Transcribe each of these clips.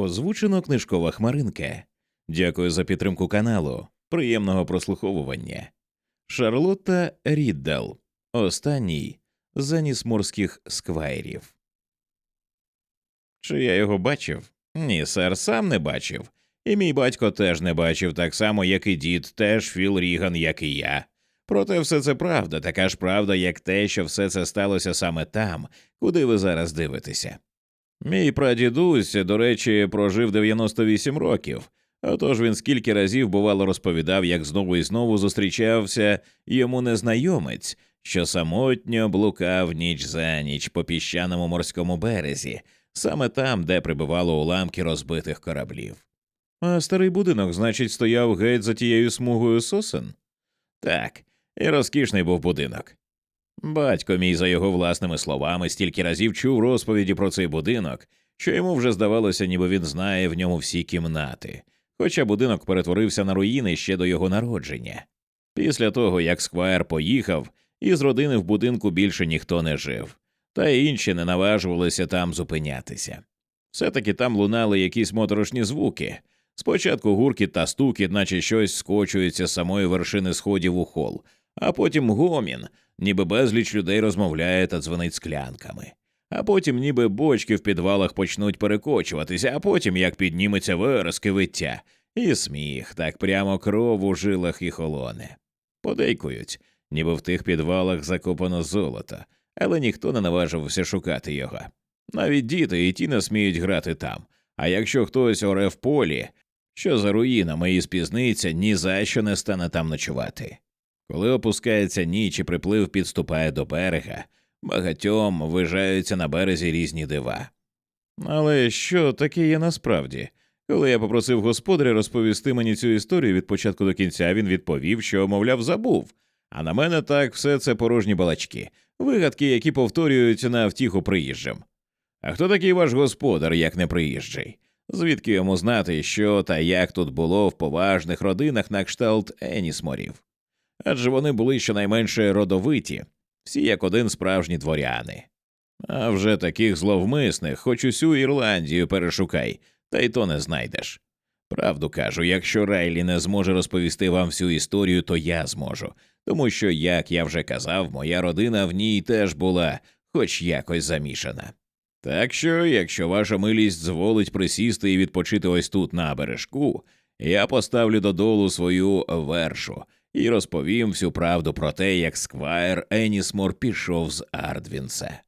Озвучено книжкова хмаринка. Дякую за підтримку каналу. Приємного прослуховування. Шарлотта Ріддал. Останній з анісморських сквайрів. Чи я його бачив? Ні, сер, сам не бачив. І мій батько теж не бачив, так само, як і дід, теж Філ Ріган, як і я. Проте все це правда, така ж правда, як те, що все це сталося саме там, куди ви зараз дивитеся. Мій прадідусь, до речі, прожив 98 років. Отож він скільки разів бувало розповідав, як знову і знову зустрічався йому незнайомець, що самотньо блукав ніч за ніч по піщаному морському березі, саме там, де прибивало уламки розбитих кораблів. А старий будинок, значить, стояв геть за тією смугою сосен? Так, і розкішний був будинок. Батько мій, за його власними словами, стільки разів чув розповіді про цей будинок, що йому вже здавалося, ніби він знає в ньому всі кімнати, хоча будинок перетворився на руїни ще до його народження. Після того, як Сквайр поїхав, із родини в будинку більше ніхто не жив, та й інші не наважувалися там зупинятися. Все таки там лунали якісь моторошні звуки. Спочатку гуркіт та стукіт, наче щось скочується з самої вершини сходів у хол, а потім гомін, ніби безліч людей розмовляє та дзвонить склянками. А потім, ніби бочки в підвалах почнуть перекочуватися, а потім як підніметься вереск виття, і сміх, так прямо кров у жилах і холоне. Подейкують, ніби в тих підвалах закопано золото, але ніхто не наважився шукати його. Навіть діти і ті не сміють грати там. А якщо хтось оре в полі, що за руїнами і спізниться, ні за що не стане там ночувати. Коли опускається ніч і приплив підступає до берега, багатьом вижаються на березі різні дива. Але що таке є насправді? Коли я попросив господаря розповісти мені цю історію від початку до кінця, він відповів, що, мовляв, забув. А на мене так все це порожні балачки, вигадки, які повторюють на втіху приїжджим. А хто такий ваш господар, як не приїжджий? Звідки йому знати, що та як тут було в поважних родинах на кшталт Енісморів? Адже вони були щонайменше родовиті, всі як один справжні дворяни. А вже таких зловмисних, хоч усю Ірландію перешукай, та й то не знайдеш. Правду кажу, якщо Райлі не зможе розповісти вам всю історію, то я зможу, тому що, як я вже казав, моя родина в ній теж була хоч якось замішана. Так що, якщо ваша милість зволить присісти і відпочити ось тут на бережку, я поставлю додолу свою вершу і розповім всю правду про те, як сквайр Енісмор пішов з Ардвінса.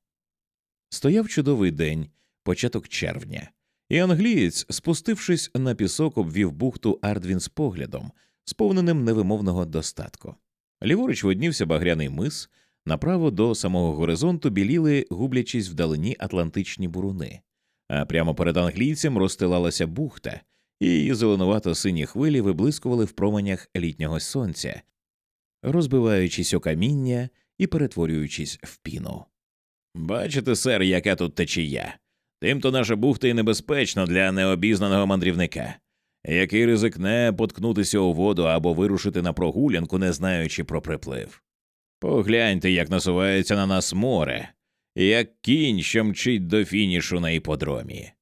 Стояв чудовий день, початок червня, і англієць, спустившись на пісок, обвів бухту Ардвінс поглядом, сповненим невимовного достатку. Ліворуч виднівся багряний мис, направо до самого горизонту біліли, гублячись вдалині атлантичні буруни, а прямо перед англійцем розстилалася бухта, її зеленувато сині хвилі виблискували в променях літнього сонця, розбиваючись о каміння і перетворюючись в піну. Бачите, сер, яка тут течія. Тимто наша бухта і небезпечна для необізнаного мандрівника, який ризикне поткнутися у воду або вирушити на прогулянку, не знаючи про приплив. Погляньте, як насувається на нас море, як кінь, що мчить до фінішу на іподромі.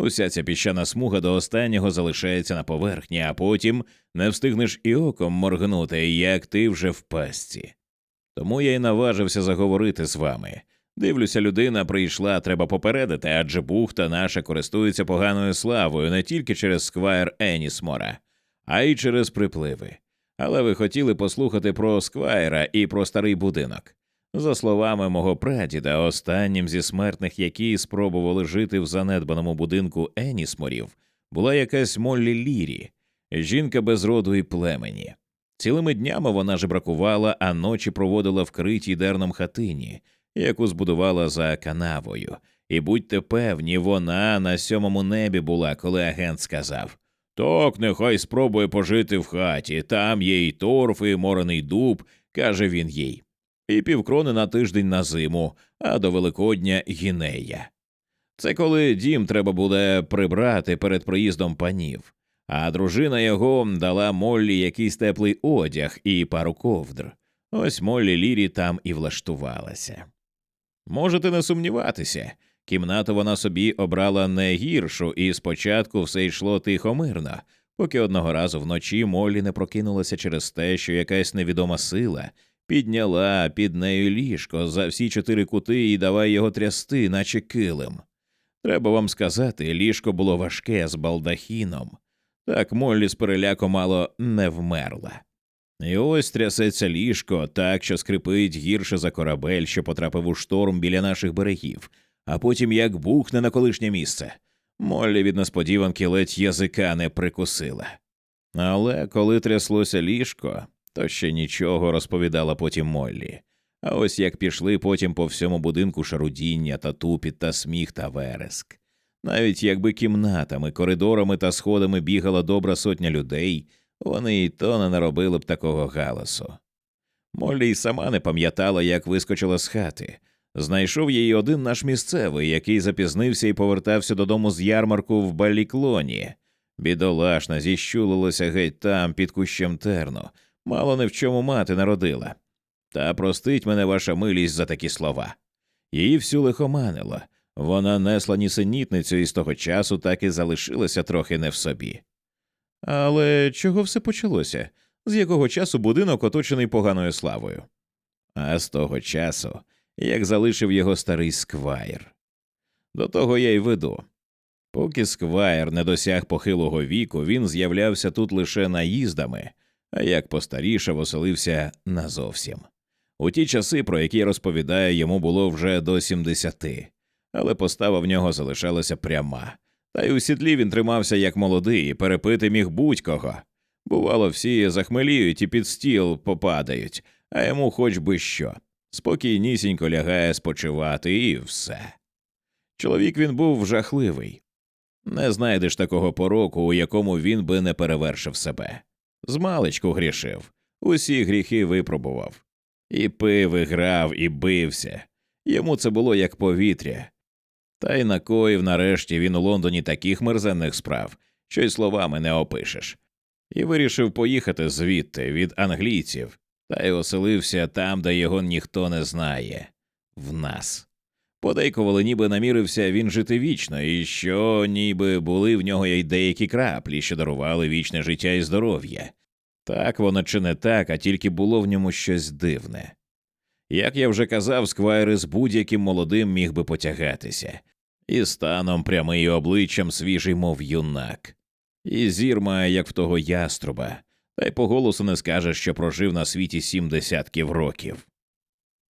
Уся ця піщана смуга до останнього залишається на поверхні, а потім не встигнеш і оком моргнути, як ти вже в пастці. Тому я й наважився заговорити з вами. Дивлюся, людина прийшла, треба попередити, адже бухта наша користується поганою славою не тільки через сквайр Енісмора, а й через припливи. Але ви хотіли послухати про сквайра і про старий будинок. За словами мого прадіда, останнім зі смертних, які спробували жити в занедбаному будинку Енісморів, була якась Моллі Лірі, жінка без роду і племені. Цілими днями вона жебракувала, а ночі проводила в критій дерном хатині, яку збудувала за канавою. І будьте певні, вона на сьомому небі була, коли агент сказав Так, нехай спробує пожити в хаті, там є і торф, і морений дуб, каже він їй і півкрони на тиждень на зиму, а до Великодня гінея. Це коли дім треба буде прибрати перед приїздом панів, а дружина його дала Моллі якийсь теплий одяг і пару ковдр. Ось Моллі Лірі там і влаштувалася. Можете не сумніватися, Кімнату вона собі обрала не гіршу, і спочатку все йшло тихо мирно, поки одного разу вночі Моллі не прокинулася через те, що якась невідома сила підняла під нею ліжко за всі чотири кути і давай його трясти, наче килим. Треба вам сказати, ліжко було важке з балдахіном. Так Моллі з переляку мало не вмерла. І ось трясеться ліжко так, що скрипить гірше за корабель, що потрапив у шторм біля наших берегів, а потім як бухне на колишнє місце. Моллі від несподіванки ледь язика не прикусила. Але коли тряслося ліжко, то ще нічого розповідала потім Моллі. А ось як пішли потім по всьому будинку шарудіння та тупіт та сміх та вереск. Навіть якби кімнатами, коридорами та сходами бігала добра сотня людей, вони й то не наробили б такого галасу. Моллі й сама не пам'ятала, як вискочила з хати. Знайшов її один наш місцевий, який запізнився і повертався додому з ярмарку в баліклоні. Бідолашна зіщулилася геть там, під кущем терну, мало не в чому мати народила. Та простить мене ваша милість за такі слова. Її всю лихоманило, вона несла нісенітницю і з того часу так і залишилася трохи не в собі. Але чого все почалося? З якого часу будинок оточений поганою славою? А з того часу, як залишив його старий сквайр. До того я й веду. Поки сквайр не досяг похилого віку, він з'являвся тут лише наїздами, а як постарішав, оселився назовсім. У ті часи, про які розповідає, йому було вже до сімдесяти, але постава в нього залишалася пряма, та й у сідлі він тримався як молодий, і перепити міг будь-кого. Бувало, всі захмеліють і під стіл попадають, а йому хоч би що. Спокійнісінько лягає спочивати і все. Чоловік він був жахливий. Не знайдеш такого пороку, у якому він би не перевершив себе. Змалечку грішив, усі гріхи випробував. І пив, і грав, і бився. Йому це було як повітря. Та й накоїв нарешті він у Лондоні таких мерзенних справ, що й словами не опишеш, і вирішив поїхати звідти від англійців, та й оселився там, де його ніхто не знає в нас. Подейкували, ніби намірився він жити вічно, і що ніби були в нього й деякі краплі, що дарували вічне життя і здоров'я. Так воно чи не так, а тільки було в ньому щось дивне. Як я вже казав, сквайри з будь-яким молодим міг би потягатися, і станом прямий обличчям свіжий, мов юнак, і зір має, як в того яструба, та й по голосу не скаже, що прожив на світі сім десятків років.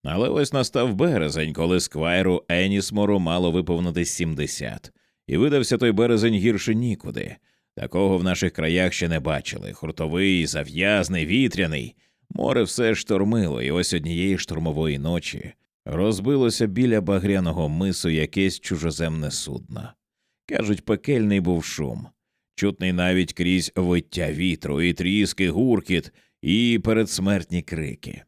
Але ось настав березень, коли сквайру Енісмору мало виповнити сімдесят, і видався той березень гірше нікуди. Такого в наших краях ще не бачили. Хуртовий, зав'язний, вітряний. Море все штормило, і ось однієї штурмової ночі розбилося біля багряного мису якесь чужоземне судно. Кажуть, пекельний був шум, чутний навіть крізь виття вітру, і тріски, гуркіт, і передсмертні крики.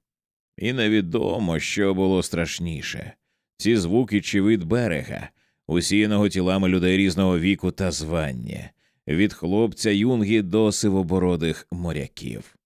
І невідомо, що було страшніше ці звуки чи від берега, усіяного тілами людей різного віку та звання, від хлопця юнги до сивобородих моряків.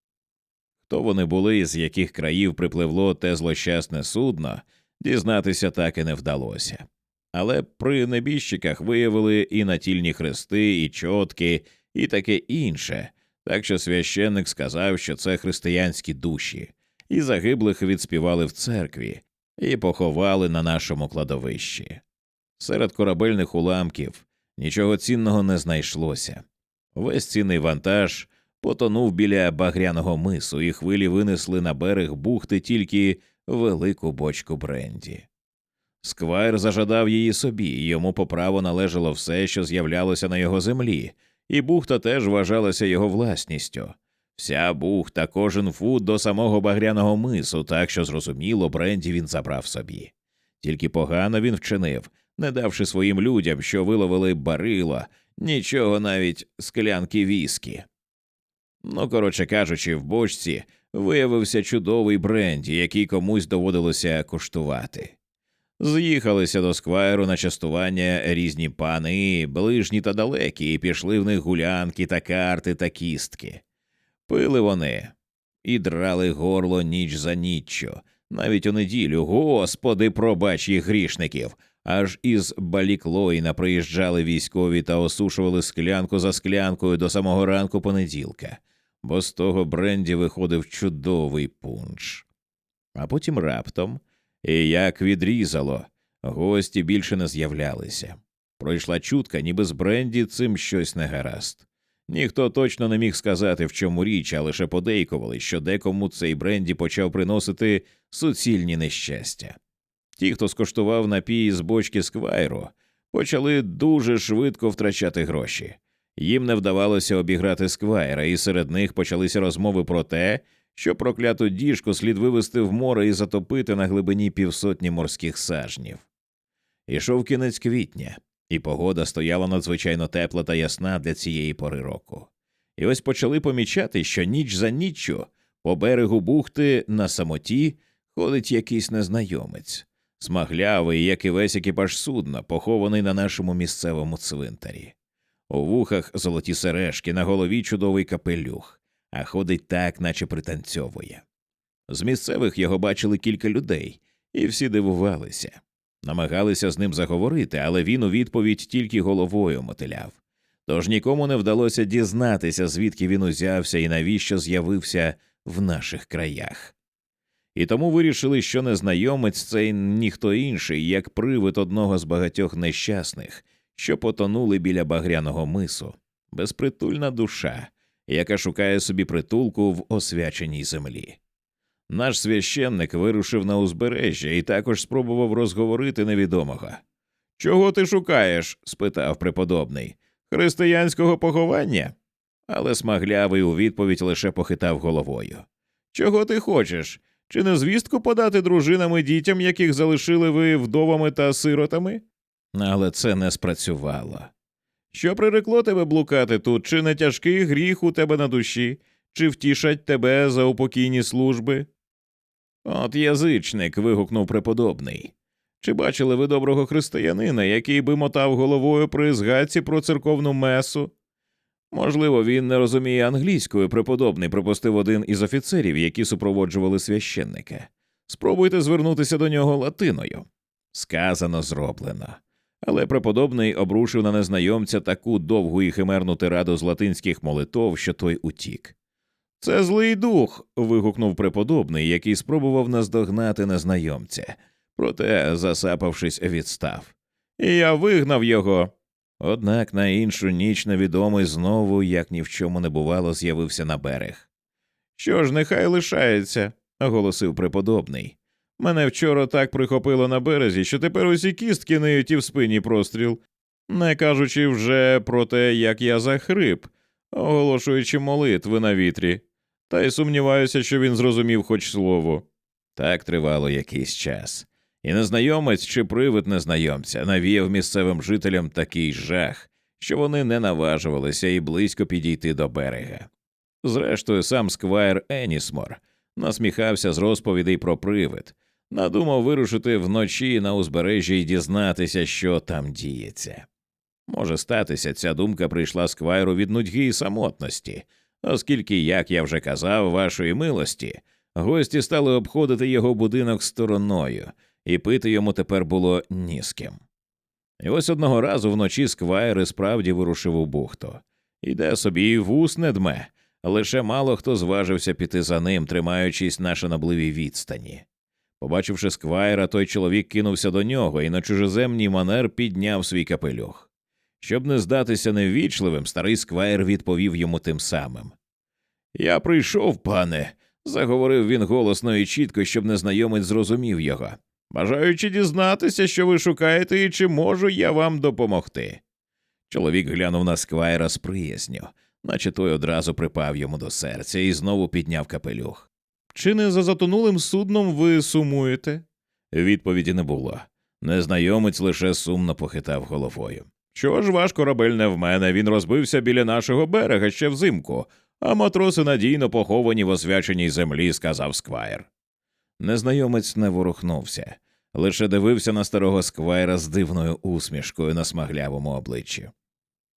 Хто вони були, з яких країв припливло те злощасне судно, дізнатися так і не вдалося. Але при небіжчиках виявили і натільні хрести, і чотки, і таке інше, так що священник сказав, що це християнські душі і загиблих відспівали в церкві і поховали на нашому кладовищі. Серед корабельних уламків нічого цінного не знайшлося. Весь цінний вантаж потонув біля багряного мису, і хвилі винесли на берег бухти тільки велику бочку бренді. Сквайр зажадав її собі, і йому по праву належало все, що з'являлося на його землі, і бухта теж вважалася його власністю. Вся бухта, кожен фут до самого багряного мису, так що зрозуміло, бренді він забрав собі. Тільки погано він вчинив, не давши своїм людям, що виловили барило, нічого навіть склянки віскі. Ну, коротше кажучи, в бочці виявився чудовий бренді, який комусь доводилося куштувати. З'їхалися до сквайру на частування різні пани, ближні та далекі, і пішли в них гулянки та карти та кістки. Пили вони і драли горло ніч за ніччю, навіть у неділю, господи, пробач їх грішників, Аж із Баліклоїна приїжджали військові та осушували склянку за склянкою до самого ранку понеділка, бо з того бренді виходив чудовий пунш. А потім раптом, і як відрізало, гості більше не з'являлися. Пройшла чутка, ніби з бренді цим щось не гаразд. Ніхто точно не міг сказати, в чому річ, а лише подейкували, що декому цей бренді почав приносити суцільні нещастя. Ті, хто скоштував напій з бочки сквайру, почали дуже швидко втрачати гроші. Їм не вдавалося обіграти сквайра, і серед них почалися розмови про те, що прокляту діжку слід вивести в море і затопити на глибині півсотні морських сажнів. Ішов кінець квітня, і погода стояла надзвичайно тепла та ясна для цієї пори року. І ось почали помічати, що ніч за ніччю по берегу бухти на самоті ходить якийсь незнайомець, смаглявий, як і весь екіпаж судна, похований на нашому місцевому цвинтарі. У вухах золоті сережки, на голові чудовий капелюх, а ходить так, наче пританцьовує. З місцевих його бачили кілька людей, і всі дивувалися. Намагалися з ним заговорити, але він у відповідь тільки головою мотиляв. Тож нікому не вдалося дізнатися, звідки він узявся і навіщо з'явився в наших краях. І тому вирішили, що незнайомець цей ніхто інший, як привид одного з багатьох нещасних, що потонули біля багряного мису, безпритульна душа, яка шукає собі притулку в освяченій землі. Наш священник вирушив на узбережжя і також спробував розговорити невідомого. Чого ти шукаєш? спитав преподобний. Християнського поховання? Але смаглявий у відповідь лише похитав головою. Чого ти хочеш? Чи не звістку подати дружинам і дітям, яких залишили ви вдовами та сиротами? Але це не спрацювало. Що прирекло тебе блукати тут, чи не тяжкий гріх у тебе на душі, чи втішать тебе за упокійні служби? От язичник. вигукнув преподобний. Чи бачили ви доброго християнина, який би мотав головою при згадці про церковну месу? Можливо, він не розуміє англійською, преподобний припустив один із офіцерів, які супроводжували священника. Спробуйте звернутися до нього латиною. Сказано, зроблено. Але преподобний обрушив на незнайомця таку довгу і химерну тираду з латинських молитов, що той утік. Це злий дух. вигукнув преподобний, який спробував наздогнати незнайомця, проте, засапавшись, відстав. Я вигнав його. Однак на іншу ніч невідомий знову, як ні в чому не бувало, з'явився на берег. Що ж, нехай лишається, оголосив преподобний. Мене вчора так прихопило на березі, що тепер усі кістки ниють і в спині простріл, не кажучи вже про те, як я захрип, оголошуючи молитви на вітрі, та й сумніваюся, що він зрозумів хоч слово. Так тривало якийсь час, і незнайомець чи привид незнайомця навіяв місцевим жителям такий жах, що вони не наважувалися і близько підійти до берега. Зрештою, сам сквайр Енісмор насміхався з розповідей про привид, надумав вирушити вночі на узбережжя і дізнатися, що там діється. Може статися, ця думка прийшла сквайру від нудьги і самотності, оскільки, як я вже казав, вашої милості, гості стали обходити його будинок стороною, і пити йому тепер було ні з ким. І ось одного разу вночі сквайр і справді вирушив у бухту. Іде собі і вус не дме, лише мало хто зважився піти за ним, тримаючись на шанобливій відстані. Побачивши сквайра, той чоловік кинувся до нього і на чужеземній манер підняв свій капелюх. Щоб не здатися неввічливим, старий сквайр відповів йому тим самим. Я прийшов, пане, заговорив він голосно і чітко, щоб незнайомець зрозумів його, бажаючи дізнатися, що ви шукаєте і чи можу я вам допомогти. Чоловік глянув на сквайра з приязню, наче той одразу припав йому до серця і знову підняв капелюх. Чи не за затонулим судном ви сумуєте? Відповіді не було. Незнайомець лише сумно похитав головою. Що ж ваш корабель не в мене, він розбився біля нашого берега ще взимку, а матроси надійно поховані в освяченій землі, сказав сквайр. Незнайомець не ворухнувся, лише дивився на старого сквайра з дивною усмішкою на смаглявому обличчі.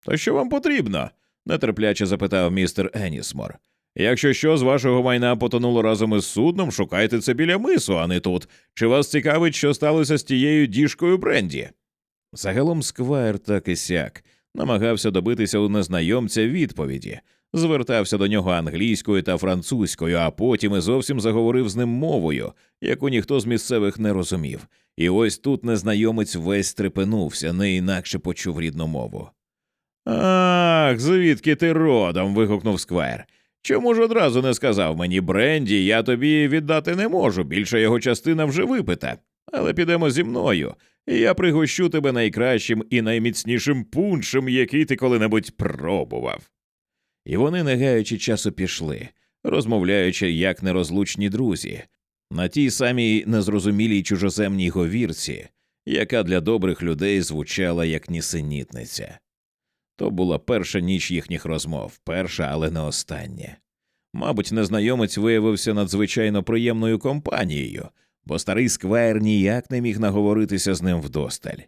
То що вам потрібно? нетерпляче запитав містер Енісмор. Якщо що з вашого майна потонуло разом із судном, шукайте це біля мису, а не тут. Чи вас цікавить, що сталося з тією діжкою Бренді? Загалом сквайр так і сяк, намагався добитися у незнайомця відповіді, звертався до нього англійською та французькою, а потім і зовсім заговорив з ним мовою, яку ніхто з місцевих не розумів. І ось тут незнайомець весь стрепенувся, не інакше почув рідну мову. Ах, звідки ти родом? вигукнув сквайр. Чому ж одразу не сказав мені Бренді, я тобі віддати не можу, більша його частина вже випита. Але підемо зі мною, і я пригощу тебе найкращим і найміцнішим пуншем, який ти коли-небудь пробував. І вони, не гаючи часу, пішли, розмовляючи як нерозлучні друзі, на тій самій незрозумілій чужоземній говірці, яка для добрих людей звучала як нісенітниця. То була перша ніч їхніх розмов, перша, але не остання. Мабуть, незнайомець виявився надзвичайно приємною компанією, бо старий сквайр ніяк не міг наговоритися з ним вдосталь.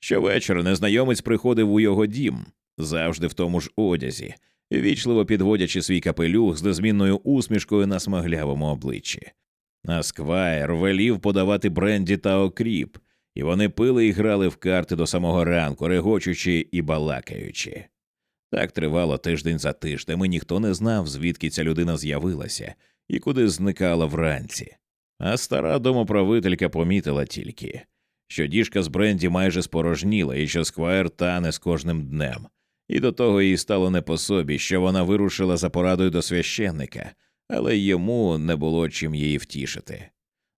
Щовечора незнайомець приходив у його дім, завжди в тому ж одязі, вічливо підводячи свій капелюх з незмінною усмішкою на смаглявому обличчі. А сквайр велів подавати бренді та окріп, і вони пили і грали в карти до самого ранку, регочучи і балакаючи. Так тривало тиждень за тижнем, і ніхто не знав, звідки ця людина з'явилася і куди зникала вранці. А стара домоправителька помітила тільки, що діжка з бренді майже спорожніла, і що сквайр тане з кожним днем, і до того їй стало не по собі, що вона вирушила за порадою до священника, але йому не було чим її втішити.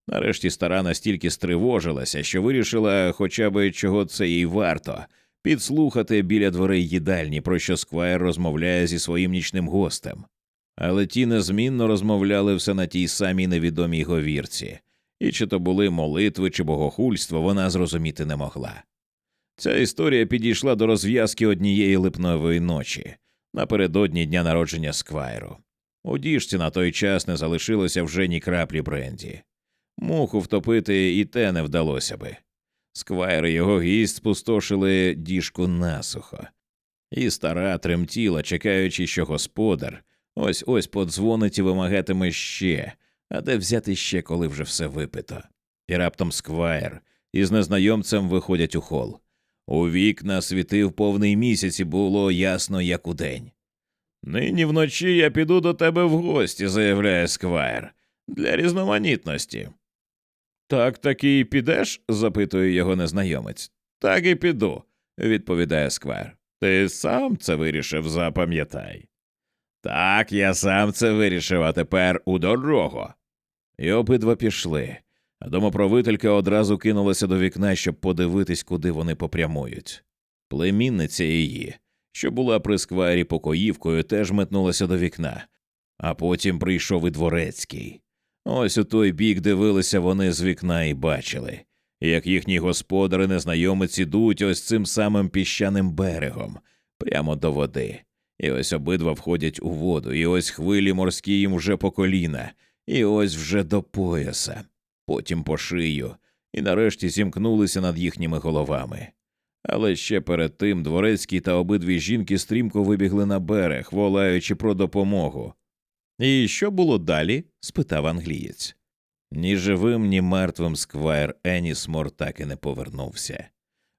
Нарешті стара настільки стривожилася, що вирішила, хоча б чого це їй варто, підслухати біля дверей їдальні, про що сквайр розмовляє зі своїм нічним гостем. Але ті незмінно розмовляли все на тій самій невідомій говірці, і чи то були молитви чи богохульство, вона зрозуміти не могла. Ця історія підійшла до розв'язки однієї липневої ночі напередодні дня народження Сквайру. У діжці на той час не залишилося вже ні краплі бренді. Муху втопити і те не вдалося би. Сквайр і його гість спустошили діжку насухо, і стара тремтіла, чекаючи, що господар ось ось подзвонить і вимагатиме ще, а де взяти ще, коли вже все випито. І раптом сквайр із незнайомцем виходять у хол. У вікна світив повний місяць і було ясно, як удень. Нині вночі я піду до тебе в гості, заявляє сквайр, для різноманітності. Так таки і підеш? запитує його незнайомець. Так і піду, відповідає сквайр. Ти сам це вирішив, запам'ятай. Так, я сам це вирішив, а тепер у дорогу. І обидва пішли, домоправителька одразу кинулася до вікна, щоб подивитись, куди вони попрямують. Племінниця її, що була при сквайрі покоївкою, теж метнулася до вікна, а потім прийшов і дворецький. Ось у той бік дивилися вони з вікна і бачили, як їхні господари незнайомець ідуть ось цим самим піщаним берегом, прямо до води. І ось обидва входять у воду, і ось хвилі морські їм вже по коліна, і ось вже до пояса, потім по шию, і нарешті зімкнулися над їхніми головами. Але ще перед тим дворецький та обидві жінки стрімко вибігли на берег, волаючи про допомогу. І що було далі? спитав англієць. Ні живим, ні мертвим сквайр Енісмор так і не повернувся.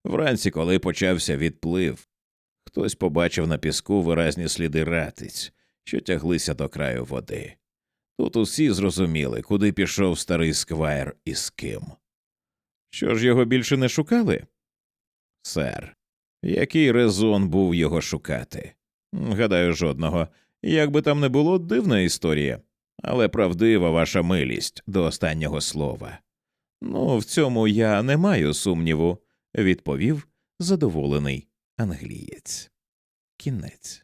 Вранці, коли почався відплив, хтось побачив на піску виразні сліди ратиць, що тяглися до краю води. Тут усі зрозуміли, куди пішов старий сквайр і з ким. Що ж його більше не шукали? Сер, який резон був його шукати? Гадаю, жодного. Як би там не було, дивна історія, але правдива ваша милість до останнього слова. Ну, в цьому я не маю сумніву, відповів задоволений англієць. Кінець.